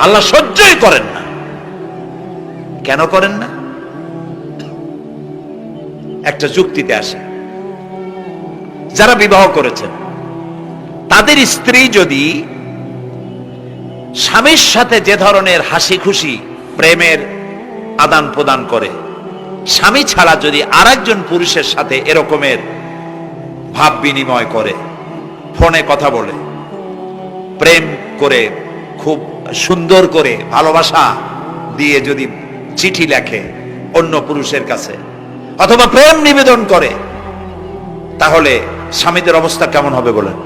আল্লাহ সহ্যই করেন না। কেন করেন না? একটা যুক্তিতে আসে। যারা বিবাহ করেছেন, তাদের স্ত্রী যদি স্বামীর সাথে যে ধরনের হাসি খুশি প্রেমের আদান প্রদান করে, স্বামী ছাড়া যদি আরেকজন পুরুষের সাথে এরকমের ভাব বিনিময় করে, ফোনে কথা বলে, প্রেম করে খুব সুন্দর করে ভালোবাসা দিয়ে যদি চিঠি লেখে অন্য পুরুষের কাছে, অথবা প্রেম নিবেদন করে, তাহলে স্বামীদের অবস্থা কেমন হবে বলেন?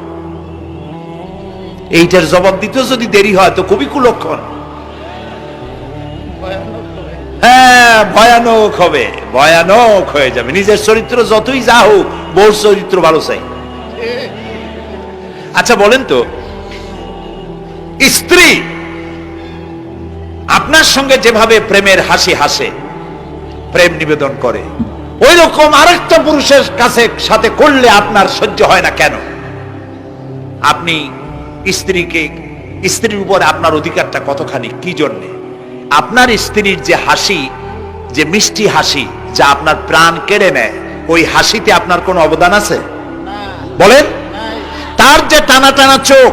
এইটার জবাব দিতেও যদি দেরি হয় তো খুবই কুলক্ষণ। হ্যাঁ ভয়ানক হবে, ভয়ানক হয়ে যাবে। নিজের চরিত্র যতই যা হোক, বউর চরিত্র ভালো চাই। আচ্ছা বলেন তো স্ত্রী আপনার সঙ্গে যেভাবে প্রেমের হাসি হাসে প্রেম নিবেদন করে ওই রকম আরেকটা পুরুষের কাছে সাথে করলে আপনার সহ্য হয় না কেন? আপনি স্ত্রীকে স্ত্রীর উপর আপনার অধিকারটা কতখানি কি জন্যে? আপনার স্ত্রীর যে হাসি যে মিষ্টি হাসি যা আপনার প্রাণ কেড়ে নেয় ওই হাসিতে আপনার কোনো অবদান আছে? বলেন? তার যে টানা টানা চোখ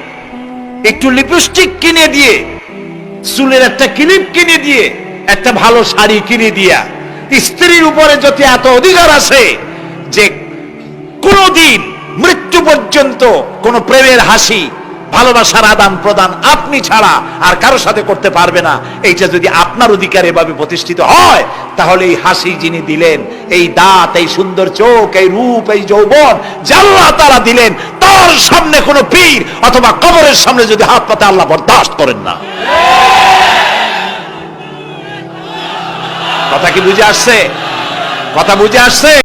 একটু লিপস্টিক কিনে দিয়ে, চুলের একটা ক্লিপ কিনে দিয়ে, একটা ভালো শাড়ি কিনে দিয়া, স্ত্রীর উপরে যদি এত অধিকার আছে যে কোনদিন মৃত্যু পর্যন্ত কোন প্রেমের হাসি, ভালোবাসার আদান প্রদান আপনি ছাড়া আর কারও সাথে করতে পারবে না, এইটা যদি আপনার অধিকার এভাবে প্রতিষ্ঠিত হয়, তাহলে এই হাসি যিনি দিলেন এই দাঁত, এই সুন্দর চোখ, এই রূপ, এই যৌবন জাল্লা তারা দিলেন, তার সামনে কোনো পীর অথবা কবরের সামনে যদি হাত পাতে আল্লাহ বরদাস্ত করেন না। কথা কি বুঝে আসছে? কথা বুঝে আসছে?